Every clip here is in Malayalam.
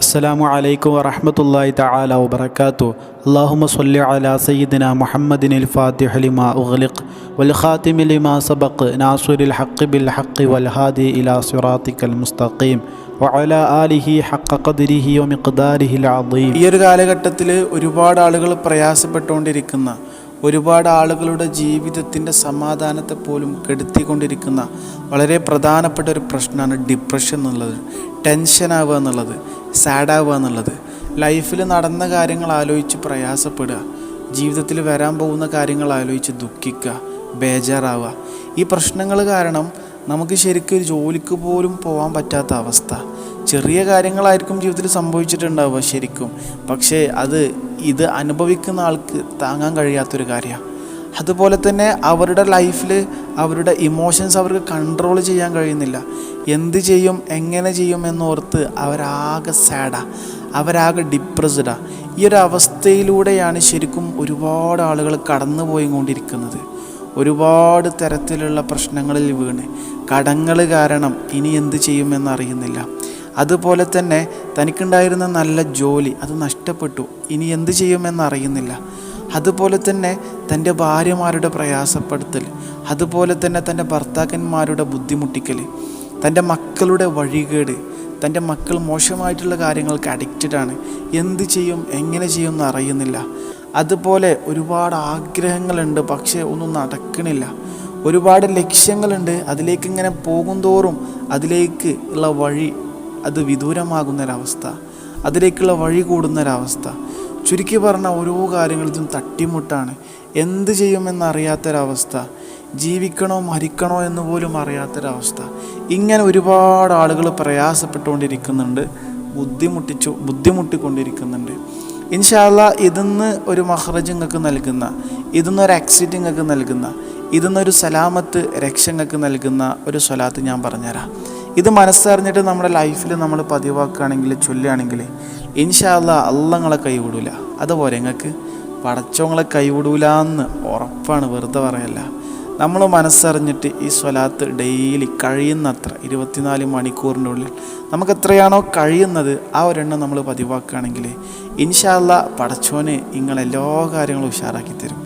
അസ്സലാമു അലൈക്കും വറഹമത്തല്ലാഹി തആല വബറകാതു അല്ലാഹുമ്മ സ്വല്ലി അലാ സയ്യിദിന മുഹമ്മദിനിൽ ഫാത്തിഹ ലിമാ ഉഗ്ലിഖ് വൽ ഖാതിമി ലിമാ സബഖ് നാസിറുൽ ഹഖ് ബിൽ ഹഖ് വൽ ഹാദി ഇലാ സിറാത്തിക്കൽ മുസ്തഖീം വഅല ആലിഹി ഹഖ ഖദ്രിഹി വമിഖ്ദാരിഹിൽ അദീം. ഈ ഒരു കാലഘട്ടത്തിൽ ഒരുപാട് ആളുകൾ പ്രയാസപ്പെട്ടുകൊണ്ടിരിക്കുന്ന ഒരുപാട് ആളുകളുടെ ജീവിതത്തിന്റെ സമാധാനത്തെ പോലും കെടുത്തിക്കൊണ്ടിരിക്കുന്ന വളരെ പ്രധാനപ്പെട്ട ഒരു പ്രശ്നമാണ് ഡിപ്രഷൻ എന്നുള്ളത്. ടെൻഷൻ ആവുക എന്നുള്ളത് സാഡ് ആവുക എന്നുള്ളത്. ലൈഫിൽ നടന്ന കാര്യങ്ങൾ ആലോചിച്ച് പ്രയാസപ്പെടുക. ജീവിതത്തിൽ വരാൻ പോകുന്ന കാര്യങ്ങൾ ആലോചിച്ച് ദുഃഖിക്കുക ബേജാറാവുക. ഈ പ്രശ്നങ്ങൾ കാരണം നമുക്ക് ശരിക്കും ഒരു ജോലിക്ക് പോലും പോകാൻ പറ്റാത്ത അവസ്ഥ. ചെറിയ കാര്യങ്ങളായിരിക്കും ജീവിതത്തിൽ സംഭവിച്ചിട്ടുണ്ടാവുക ശരിക്കും. പക്ഷേ അത് ഇത് അനുഭവിക്കുന്ന ആൾക്ക് താങ്ങാൻ കഴിയാത്തൊരു കാര്യമാണ് അതുപോലെ തന്നെ അവരുടെ ലൈഫിൽ അവരുടെ ഇമോഷൻസ് അവർക്ക് കൺട്രോൾ ചെയ്യാൻ കഴിയുന്നില്ല. എന്ത് ചെയ്യും എങ്ങനെ ചെയ്യും എന്നോർത്ത് അവരാകെ സാഡാ. അവരാകെ ഡിപ്രസ്ഡാ. ഈ ഒരു അവസ്ഥയിലൂടെയാണ് ശരിക്കും ഒരുപാട് ആളുകൾ കടന്നു പോയിക്കൊണ്ടിരിക്കുന്നത് ഒരുപാട് തരത്തിലുള്ള പ്രശ്നങ്ങളിൽ വീണ്. കടങ്ങൾ കാരണം ഇനി എന്ത് ചെയ്യുമെന്നറിയുന്നില്ല അതുപോലെ തന്നെ തനിക്കുണ്ടായിരുന്ന നല്ല ജോലി അത് നഷ്ടപ്പെട്ടു. ഇനി എന്ത് ചെയ്യുമെന്നറിയുന്നില്ല അതുപോലെ തന്നെ തന്റെ ഭാര്യമാരുടെ പ്രയാസപ്പെടുത്തൽ. അതുപോലെ തന്നെ തന്റെ ഭർത്താക്കന്മാരുടെ ബുദ്ധിമുട്ടിക്കൽ. തന്റെ മക്കളുടെ വഴികേട്. തന്റെ മക്കൾ മോശമായിട്ടുള്ള കാര്യങ്ങൾക്ക് അഡിക്റ്റഡ് ആണ്. എന്ത് ചെയ്യും എങ്ങനെ ചെയ്യും എന്ന് അറിയുന്നില്ല. അതുപോലെ ഒരുപാട് ആഗ്രഹങ്ങളുണ്ട് പക്ഷേ ഒന്നും നടക്കണില്ല. ഒരുപാട് ലക്ഷ്യങ്ങളുണ്ട് അതിലേക്ക് ഇങ്ങനെ പോകുന്തോറും അതിലേക്ക് ഉള്ള വഴി അത് വിദൂരമാകുന്നൊരവസ്ഥ അതിലേക്കുള്ള വഴി കൂടുന്നൊരവസ്ഥ. ചുരുക്കി പറഞ്ഞ ഓരോ കാര്യങ്ങളിലും തട്ടിമുട്ടാണ്. എന്ത് ചെയ്യുമെന്നറിയാത്തൊരവസ്ഥ ജീവിക്കണോ മരിക്കണോ എന്ന് പോലും അറിയാത്തൊരവസ്ഥ. ഇങ്ങനെ ഒരുപാട് ആളുകൾ പ്രയാസപ്പെട്ടുകൊണ്ടിരിക്കുന്നുണ്ട് ബുദ്ധിമുട്ടിച്ചു ബുദ്ധിമുട്ടിക്കൊണ്ടിരിക്കുന്നുണ്ട്. ഇൻഷാല്ല ഇതിന്ന് ഒരു മഹ്റജ് നിങ്ങൾക്ക് നൽകുന്ന ഇതെന്നൊരു എക്സിറ്റ് നിങ്ങൾക്ക് നൽകുന്ന ഇതിന്നൊരു സലാമത്ത് രക്ഷ നിങ്ങൾക്ക് നൽകുന്ന ഒരു സ്വലാത്ത് ഞാൻ പറഞ്ഞുതരാം. ഇത് മനസ്സറിഞ്ഞിട്ട് നമ്മുടെ ലൈഫിൽ നമ്മൾ പതിവാക്കുകയാണെങ്കിൽ ചൊല്ലുകയാണെങ്കിൽ ഇൻഷാല്ല അള്ളങ്ങളെ കൈവിടൂല. അതുപോലെ നിങ്ങൾക്ക് പടച്ചോങ്ങളെ കൈവിടൂല എന്ന് ഉറപ്പാണ് വെറുതെ പറയല്ല. നമ്മൾ മനസ്സറിഞ്ഞിട്ട് ഈ സ്വലാത്ത് ഡെയിലി കഴിയുന്നത്ര ഇരുപത്തിനാല് മണിക്കൂറിന്റെ ഉള്ളിൽ നമുക്ക് എത്രയാണോ കഴിയുന്നത് ആ ഒരെണ്ണം നമ്മൾ പതിവാക്കുകയാണെങ്കിൽ ഇൻഷാല്ല പടച്ചോന് നിങ്ങളെല്ലാ കാര്യങ്ങളും ഉഷാറാക്കി തരും.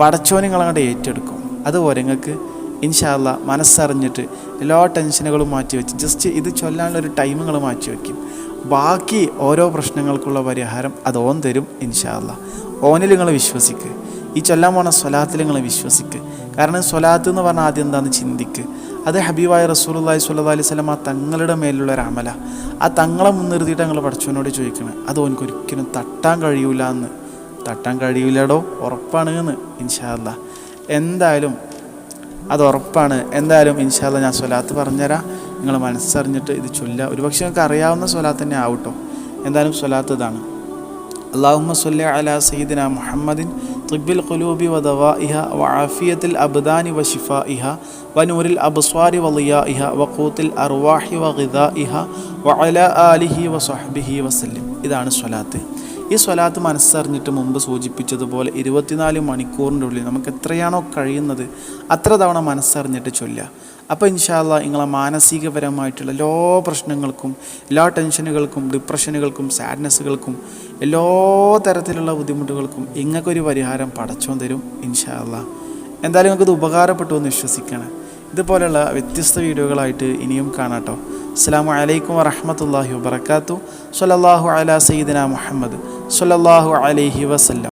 പടച്ചോന് നിങ്ങളങ്ങോട്ട് ഏറ്റെടുക്കും. അതുപോലെ നിങ്ങൾക്ക് ഇൻഷാല്ല മനസ്സറിഞ്ഞിട്ട് എല്ലാ ടെൻഷനുകളും മാറ്റി വെച്ച് ജസ്റ്റ് ഇത് ചൊല്ലാനുള്ള ഒരു ടൈം നിങ്ങൾ മാറ്റി വയ്ക്കും ബാക്കി ഓരോ പ്രശ്നങ്ങൾക്കുള്ള പരിഹാരം അത് ഓൻ തരും ഇൻഷാല്ല ഓനിൽ നിങ്ങൾ വിശ്വസിക്കുക ഈ ചൊല്ലാൻ പോണ സ്വലാത്തിൽ നിങ്ങൾ വിശ്വസിക്കുക കാരണം സ്വലാത്ത് എന്ന് പറഞ്ഞാൽ ആദ്യം എന്താണെന്ന് ചിന്തിക്ക്. അത് ഹബീബായ റസൂലുള്ളാഹി സ്വല്ലല്ലാഹി അലൈഹി ആ തങ്ങളുടെ മേലുള്ള ഒരു അമല. ആ തങ്ങളെ മുൻനിർത്തിയിട്ട് ഞങ്ങൾ പഠിച്ചവനോട് ചോദിക്കണം അത് ഓനക്ക് ഒരിക്കലും തട്ടാൻ കഴിയൂല എന്ന്. തട്ടാൻ കഴിയൂലടോ ഉറപ്പാണ് എന്ന്. ഇൻഷാല്ല എന്തായാലും അത് ഉറപ്പാണ്. എന്തായാലും ഇൻഷാല്ല ഞാൻ സ്വലാത്ത് പറഞ്ഞുതരാം. നിങ്ങൾ മനസ്സറിഞ്ഞിട്ട് ഇത് ചൊല്ലുക. ഒരുപക്ഷെ നിങ്ങൾക്ക് അറിയാവുന്ന സ്വലാത്ത് തന്നെ ആവട്ടോ. എന്തായാലും സ്വലാത്ത് ഇതാണ്. طب القلوب ودوائها وعافية الأبدان അബ്ദാനി ونور الأبصار وضيائها وقوت അബ്സ്വാരി وغذائها وعلى വഖൂത്തിൽ അർവാഹി وسلم إذا عن الصلاة ആലിഹി ഇതാണ് സ്വലാത്ത്. ഈ സ്വലാത്ത് മനസ്സറിഞ്ഞിട്ട് മുമ്പ് സൂചിപ്പിച്ചതുപോലെ ഇരുപത്തിനാല് മണിക്കൂറിന്റെ ഉള്ളിൽ നമുക്ക് എത്രയാണോ കഴിയുന്നത് അത്ര തവണ മനസ്സറിഞ്ഞിട്ട് ചൊല്ലുക. അപ്പോൾ ഇൻഷാല്ല നിങ്ങളെ മാനസികപരമായിട്ടുള്ള എല്ലാ പ്രശ്നങ്ങൾക്കും എല്ലാ ടെൻഷനുകൾക്കും ഡിപ്രഷനുകൾക്കും സാഡ്നെസ്സുകൾക്കും എല്ലാ തരത്തിലുള്ള ബുദ്ധിമുട്ടുകൾക്കും ഇങ്ങൾക്കൊരു പരിഹാരം പടച്ചോൻ തരും ഇൻഷാല്ല എന്തായാലും നിങ്ങൾക്കിത് ഉപകാരപ്പെട്ടു എന്ന് വിശ്വസിക്കണം. ഇതുപോലെയുള്ള വ്യത്യസ്ത വീഡിയോകളായിട്ട് ഇനിയും കാണാട്ടോ. അസ്സാം വലൈക്കും വറഹമത്തല്ലാഹി വബർക്കാത്തു സൊല്ലാഹു അല സയ്യിദിന മുഹമ്മദ്. സൊല്ലാഹു അലൈഹി വസല്ലം.